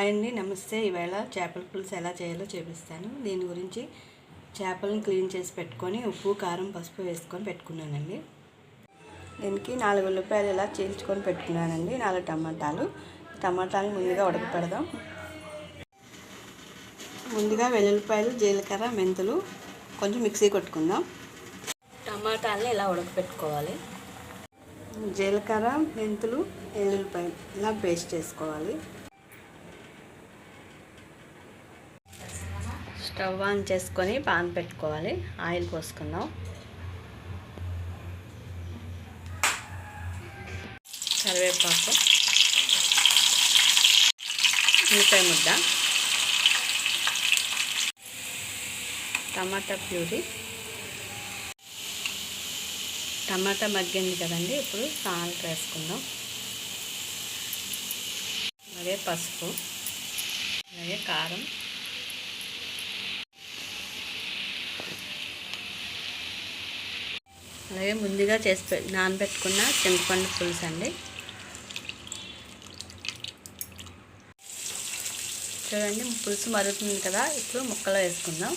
Hi అండి నమస్తే. ఈవేళ చేపల పులుసు ఎలా చేయాలో చూపిస్తాను. దీని గురించి చేపలను క్లీన్ చేసి పెట్టుకొని ఉప్పు కారం పసుపు వేసుకొని పెట్టుకున్నానండి. దీనికి నాలుగు ఉల్లిపాయలు ఇలా చీల్చుకొని పెట్టుకున్నానండి. నాలుగు టమాటాలు. టమాటాలు ముందుగా ఉడకపెడదాం. ముందుగా వెల్లుల్లిపాయలు జీలకర్ర మెంతులు కొంచెం మిక్సీ కొట్టుకుందాం. టమాటాలని ఇలా ఉడకపెట్టుకోవాలి. జీలకర్ర మెంతులు వెల్లుల్లిపాయలు ఇలా పేస్ట్ చేసుకోవాలి. స్టవ్ ఆన్ చేసుకొని పాన్ పెట్టుకోవాలి. ఆయిల్ పోసుకుందాం. కరివేపాకు. ఉల్లిపాయ ముద్ద. టమాటా ప్యూరీ. టమాటా మగ్గింది కదండి ఇప్పుడు సాల్ట్ వేసుకుందాం. అలాగే పసుపు. అలాగే కారం. అలాగే ముందుగా చేసి పె నానబెట్టుకున్న చింతపండు పులుసు అండి. చూడండి పులుసు మరుగుతుంది కదా ఇప్పుడు ముక్కలు వేసుకుందాం.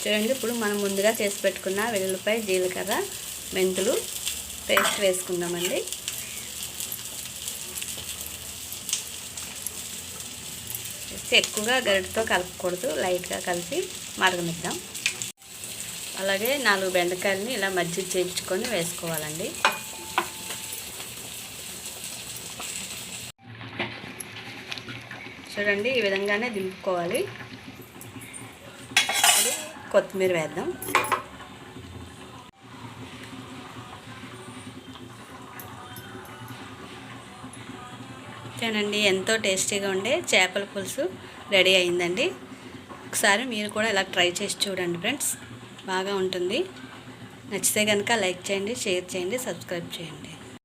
చూడండి ఇప్పుడు మనం ముందుగా చేసి పెట్టుకున్న వెల్లుల్లిపాయ జీలకర్ర మెంతులు పేస్ట్ వేసుకుందామండి. ఎక్కువగా గరిటతో కలపకూడదు లైట్గా కలిపి మరగనిద్దాం. అలాగే నాలుగు బెండకాయలని ఇలా మజ్జి చేయించుకొని వేసుకోవాలండి. చూడండి ఈ విధంగానే దింపుకోవాలి. కొత్తిమీర వేద్దాం. ఓకేనండి. ఎంతో టేస్టీగా ఉండే చేపల పులుసు రెడీ అయిందండి. ఒకసారి మీరు కూడా ఇలా ట్రై చేసి చూడండి ఫ్రెండ్స్. బాగా ఉంటుంది. నచ్చితే కనుక లైక్ చేయండి షేర్ చేయండి సబ్స్క్రైబ్ చేయండి.